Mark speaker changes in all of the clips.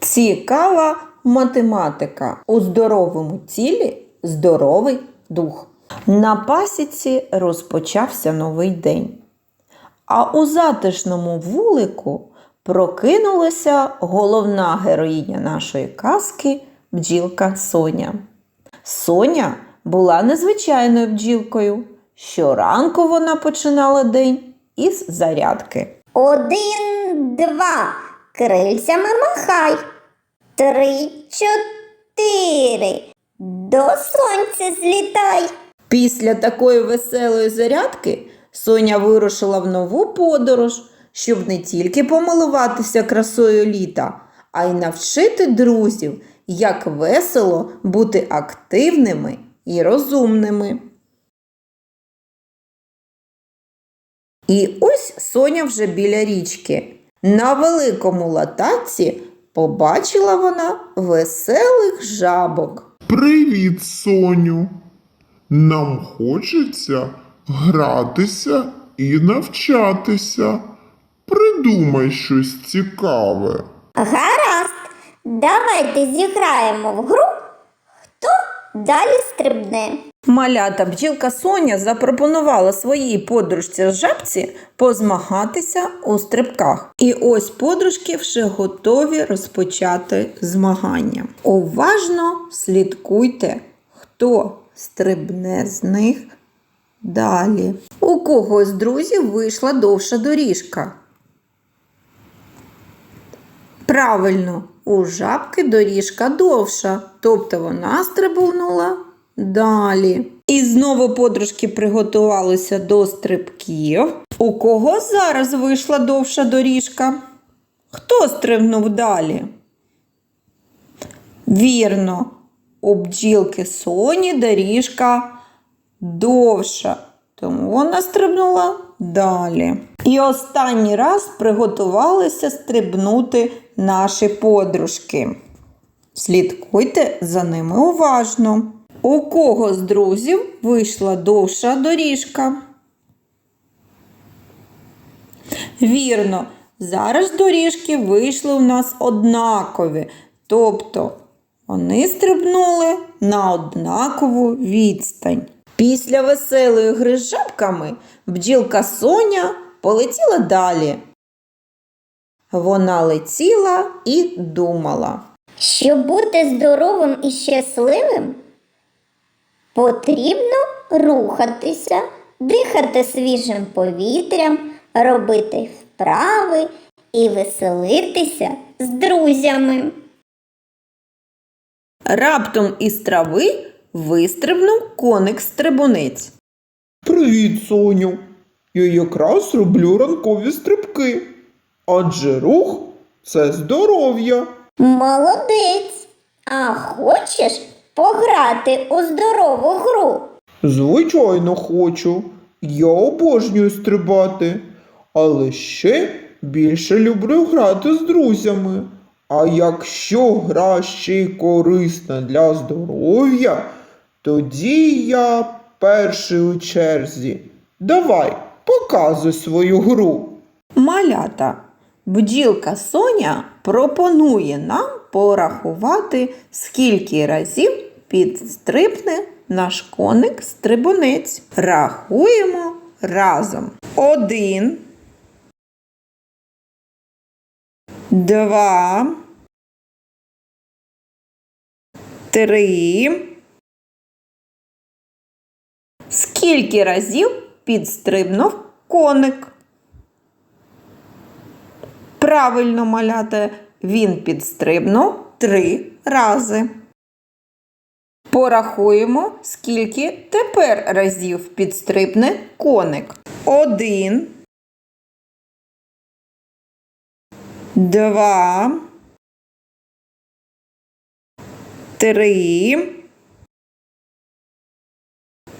Speaker 1: Цікава математика. У здоровому тілі здоровий дух. На пасіці розпочався новий день. А у затишному вулику прокинулася головна героїня нашої казки бджілка Соня. Соня була незвичайною бджілкою. Щоранку вона починала день із зарядки.
Speaker 2: Один, два. Крильцями махай. Три, чотири. До сонця злітай.
Speaker 1: Після такої веселої зарядки Соня вирушила в нову подорож, щоб не тільки помилуватися красою літа, а й навчити друзів, як весело бути активними і розумними. І ось Соня вже біля річки. На великому латаці побачила вона веселих жабок.
Speaker 3: Привіт, Соню. Нам хочеться гратися і навчатися. Придумай щось цікаве.
Speaker 2: Гаразд. Давайте зіграємо в гру. Хто далі стрибне?
Speaker 1: Малята бджілка Соня запропонувала своїй подружці жабці позмагатися у стрибках. І ось подружки вже готові розпочати змагання. Уважно слідкуйте, хто стрибне з них далі. У когось з друзів вийшла довша доріжка. Правильно, у жабки доріжка довша, тобто вона стрибнула далі. І знову подружки приготувалися до стрибків. У кого зараз вийшла довша доріжка? Хто стрибнув далі? Вірно, у бджілки Соні доріжка довша, тому вона стрибнула далі. І останній раз приготувалися стрибнути наші подружки. Слідкуйте за ними уважно. У кого з друзів вийшла довша доріжка? Вірно, зараз доріжки вийшли у нас однакові, тобто вони стрибнули на однакову відстань. Після веселої гри з жабками бджілка Соня полетіла далі. Вона летіла і думала.
Speaker 2: Щоб бути здоровим і щасливим, потрібно рухатися, дихати свіжим повітрям, робити вправи і веселитися з друзями.
Speaker 1: Раптом із трави вистрибнув коник-стрибунець.
Speaker 4: Привіт, Соню. Я якраз роблю ранкові стрибки. Адже рух це здоров'я.
Speaker 2: Молодець! А хочеш пограти у здорову гру?
Speaker 4: Звичайно, хочу. Я обожнюю стрибати, але ще більше люблю грати з друзями. А якщо гра ще й корисна для здоров'я, тоді я перший у черзі. Давай, показуй свою гру.
Speaker 1: Малята. Бджілка Соня пропонує нам порахувати, скільки разів підстрибне наш коник-стрибунець. Рахуємо разом. Один. Два. Три. Скільки разів підстрибнув коник? Правильно, малята, він підстрибнув три рази. Порахуємо, скільки тепер разів підстрибне коник. Один. Два. Три.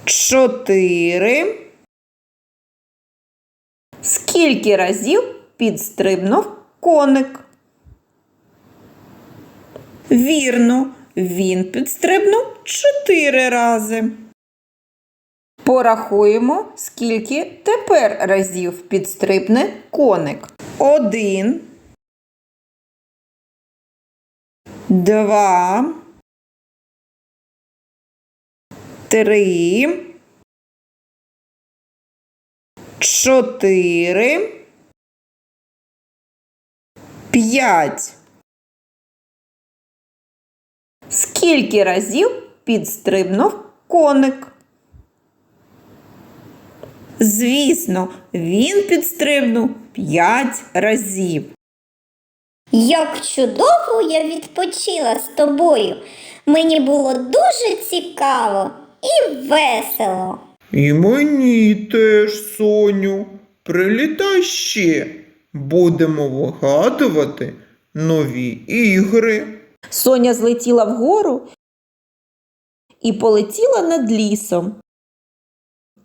Speaker 1: Чотири. Скільки разів підстрибнув коник? Вірно, він підстрибнув чотири рази. Порахуємо, скільки тепер разів підстрибне коник. Один. два, три, чотири, п'ять. Скільки разів підстрибнув коник? Звісно, він підстрибнув п'ять разів.
Speaker 2: Як чудово я відпочила з тобою. Мені було дуже цікаво і весело.
Speaker 4: І мені теж, Соню. Прилітай ще. Будемо вигадувати нові ігри.
Speaker 1: Соня злетіла вгору і полетіла над лісом,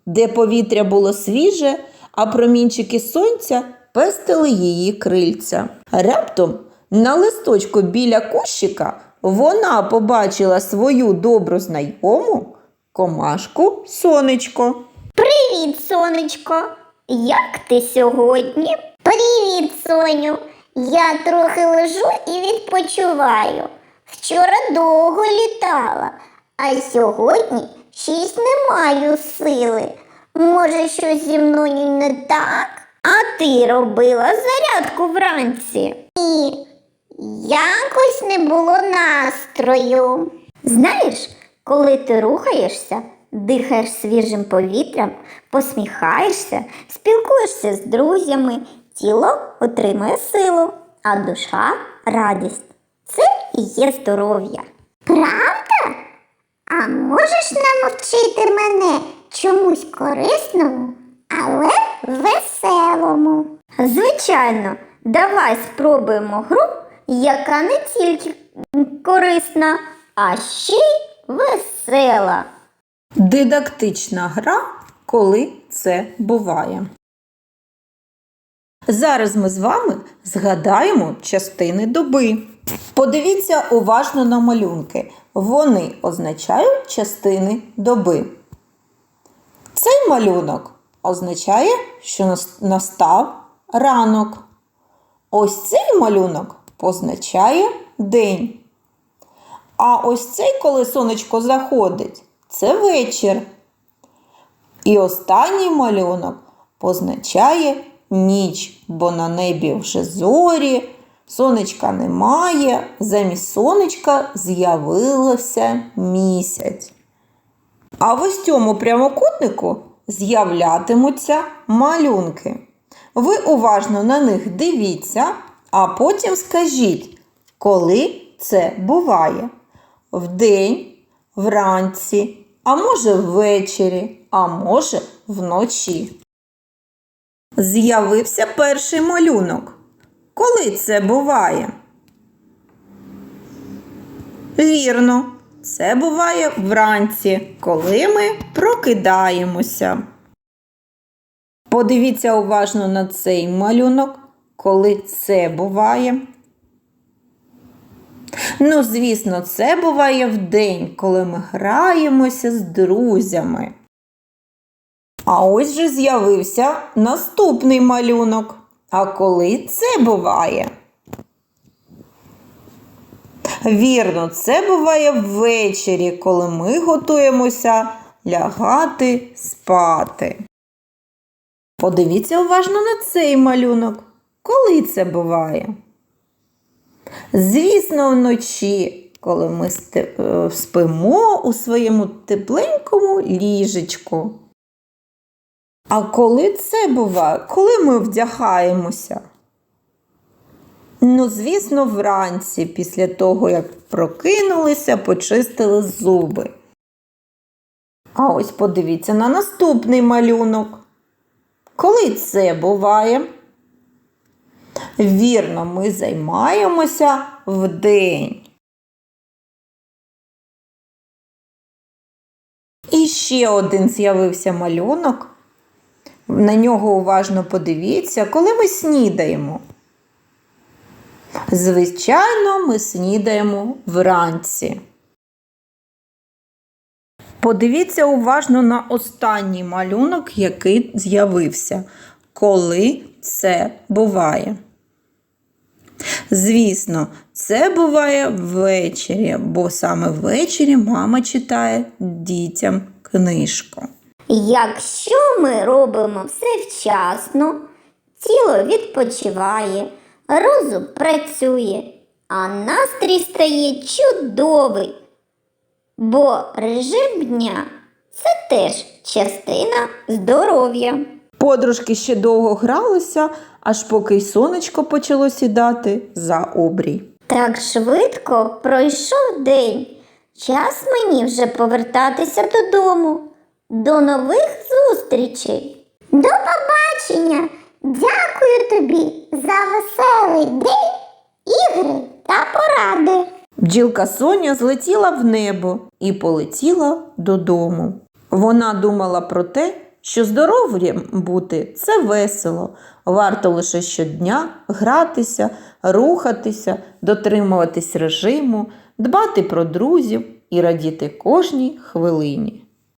Speaker 1: де повітря було свіже, а промінчики сонця пестили її крильця. Раптом на листочку біля кущика вона побачила свою добру знайому комашку сонечко.
Speaker 2: Привіт, сонечко. Як ти сьогодні? Привіт, Соню. Я трохи лежу і відпочиваю. Вчора довго літала, а сьогодні щось не маю сили. Може, щось зі мною не так? А ти робила зарядку вранці? Ні, якось не було настрою. Знаєш, коли ти рухаєшся, дихаєш свіжим повітрям, посміхаєшся, спілкуєшся з друзями, тіло отримує силу, а душа радість. Це і є здоров'я. Правда? А можеш навчити мене чомусь корисному, але веселому? Звичайно, давай спробуємо гру, яка не тільки корисна, а ще й весела.
Speaker 1: Дидактична гра, коли це буває. Зараз ми з вами згадаємо частини доби. Подивіться уважно на малюнки. Вони означають частини доби. Цей малюнок означає, що настав ранок. Ось цей малюнок позначає день. А ось цей, коли сонечко заходить, це вечір. І останній малюнок позначає ніч, бо на небі вже зорі, сонечка немає, замість сонечка з'явився місяць. А в ось цьому прямокутнику з'являтимуться малюнки. Ви уважно на них дивіться, а потім скажіть, коли це буває. Вдень, вранці, а може ввечері, а може вночі. З'явився перший малюнок. Коли це буває? Вірно, це буває вранці, коли ми прокидаємося. Подивіться уважно на цей малюнок, коли це буває. Ну, звісно, це буває вдень, коли ми граємося з друзями. А ось же з'явився наступний малюнок. А коли це буває? Вірно, це буває ввечері, коли ми готуємося лягати спати. Подивіться уважно на цей малюнок. Коли це буває? Звісно, вночі, коли ми е, спимо у своєму тепленькому ліжечку. А коли це буває? Коли ми вдягаємося? Ну, звісно, вранці, після того, як прокинулися, почистили зуби. А ось подивіться на наступний малюнок. Коли це буває? Вірно, ми займаємося вдень. І ще один з'явився малюнок. На нього уважно подивіться, коли ми снідаємо. Звичайно, ми снідаємо вранці. Подивіться уважно на останній малюнок, який з'явився. Коли це буває? Звісно, це буває ввечері, бо саме ввечері мама читає дітям книжку.
Speaker 2: Якщо ми робимо все вчасно, тіло відпочиває, розум працює, а настрій стає чудовий. Бо режим дня це теж частина здоров'я.
Speaker 1: Подружки ще довго гралися, аж поки й сонечко почало сідати за обрій.
Speaker 2: Так швидко пройшов день. Час мені вже повертатися додому. До нових зустрічей. До побачення. Дякую тобі за веселий день, ігри та поради.
Speaker 1: Бджілка Соня злетіла в небо і полетіла додому. Вона думала про те, що здоров'ям бути це весело. Варто лише щодня гратися, рухатися, дотримуватись режиму, дбати про друзів і радіти кожній хвилині.